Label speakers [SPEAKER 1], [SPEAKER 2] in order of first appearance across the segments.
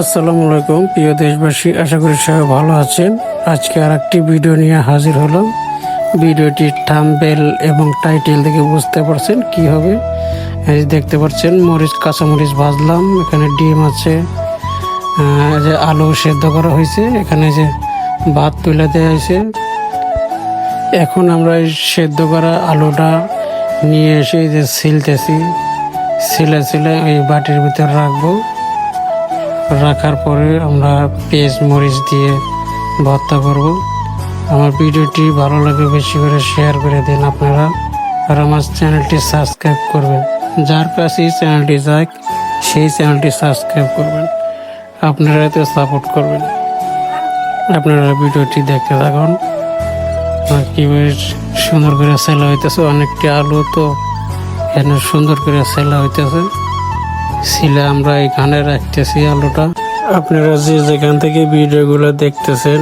[SPEAKER 1] আসসালামু আলাইকুম, প্রিয় দেশবাসী, আশা করি সবাই ভালো আছেন। আজকে আর একটি ভিডিও নিয়ে হাজির হলাম। ভিডিওটি থাম্বেল এবং টাইটেল দেখে বুঝতে পারছেন কি হবে। দেখতে পাচ্ছেন, মরিচ, কাঁচামরিচ ভাজলাম। এখানে ডিম আছে যে আলু সেদ্ধ করা হয়েছে। এখানে যে ভাত তুলে দেওয়া হয়েছে। এখন আমরা এই সেদ্ধ করা আলুটা নিয়ে এসে যে ছিলতেছি ছিলে ছিলে এই বাটির ভিতর রাখব। রাখার পরে আমরা পেঁয়াজ, মরিচ দিয়ে ভর্তা করব। আমার ভিডিওটি ভালো লাগে বেশি করে শেয়ার করে দিন আপনারা। আর আমার চ্যানেলটি সাবস্ক্রাইব করবেন। যার কাছেই চ্যানেলটি যাক, সেই চ্যানেলটি সাবস্ক্রাইব করবেন। আপনারা এতে সাপোর্ট করবেন। আপনারা ভিডিওটি দেখতে থাকুন। কীভাবে সুন্দর করে সেলা হইতেছে। অনেকটি আলু তো এখানে সুন্দর করে সেলা হইতেছে। ছিলে আমরা এখানে রাখতেছি আলুটা। আপনারা যে যেখান থেকে ভিডিওগুলো দেখতেছেন,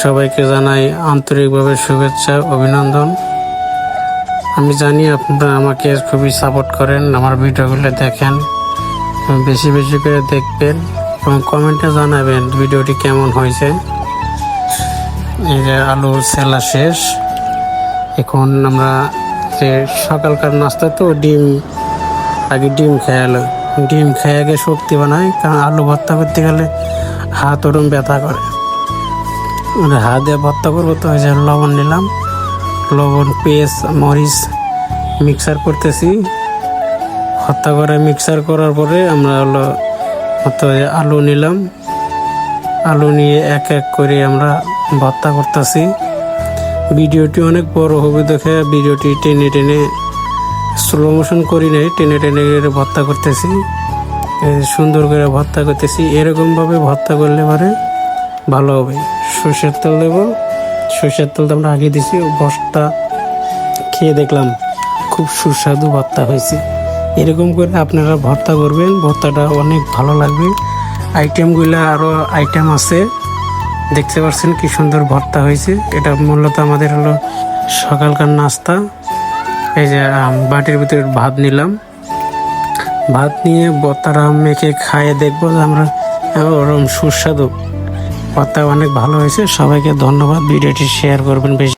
[SPEAKER 1] সবাইকে জানাই আন্তরিকভাবে শুভেচ্ছা, অভিনন্দন। আমি জানি আপনারা আমাকে খুবই সাপোর্ট করেন, আমার ভিডিওগুলো দেখেন, বেশি বেশি করে দেখবেন এবং কমেন্টে জানাবেন ভিডিওটি কেমন হয়েছে। এই যে সেলা শেষ। এখন আমরা যে সকালকার নাস্তা তো ডিম, আগে ডিম খেয়ালো ডিম খেয়ে আগে শক্তি বানায় কারণ আলু ভর্তা করতে গেলে হাত ওরম ব্যথা করে। মানে হাত দিয়ে ভর্তা করব তো ওই লবণ নিলাম। লবণ পেস্ট মরিচ মিক্সার করতেছি। ভর্তা করে মিক্সার করার পরে আমরা হলো এই আলু নিলাম। আলু নিয়ে এক এক করে আমরা ভর্তা করতেছি। ভিডিওটি অনেক বড় হবে দেখে ভিডিওটি টেনে টেনে স্লো মোশন করি নাই, টেনে টেনে ভর্তা করতেছি। সুন্দর করে ভর্তা করতেছি। এরকমভাবে ভর্তা করলে পরে ভালো হবে। সর্ষের তেল দেবো। সর্ষের তেল তো আমরা আগে দিছি বসটা খেয়ে দেখলাম খুব সুস্বাদু ভর্তা হয়েছে। এরকম করে আপনারা ভর্তা করবেন, ভর্তাটা অনেক ভালো লাগবে। আইটেমগুলো আরও আইটেম আছে। দেখতে পাচ্ছেন কি সুন্দর ভর্তা হয়েছে। এটা মূলত আমাদের হলো সকালকার নাস্তা। এই যে বাটির ভিতরে ভাত নিলাম। ভাত নিয়ে বত্তারা মেখে খাইয়ে দেখব যে আমরা ওরম সুস্বাদু। ভর্তা অনেক ভালো হয়েছে। সবাইকে ধন্যবাদ। ভিডিওটি শেয়ার করবেন বেশি।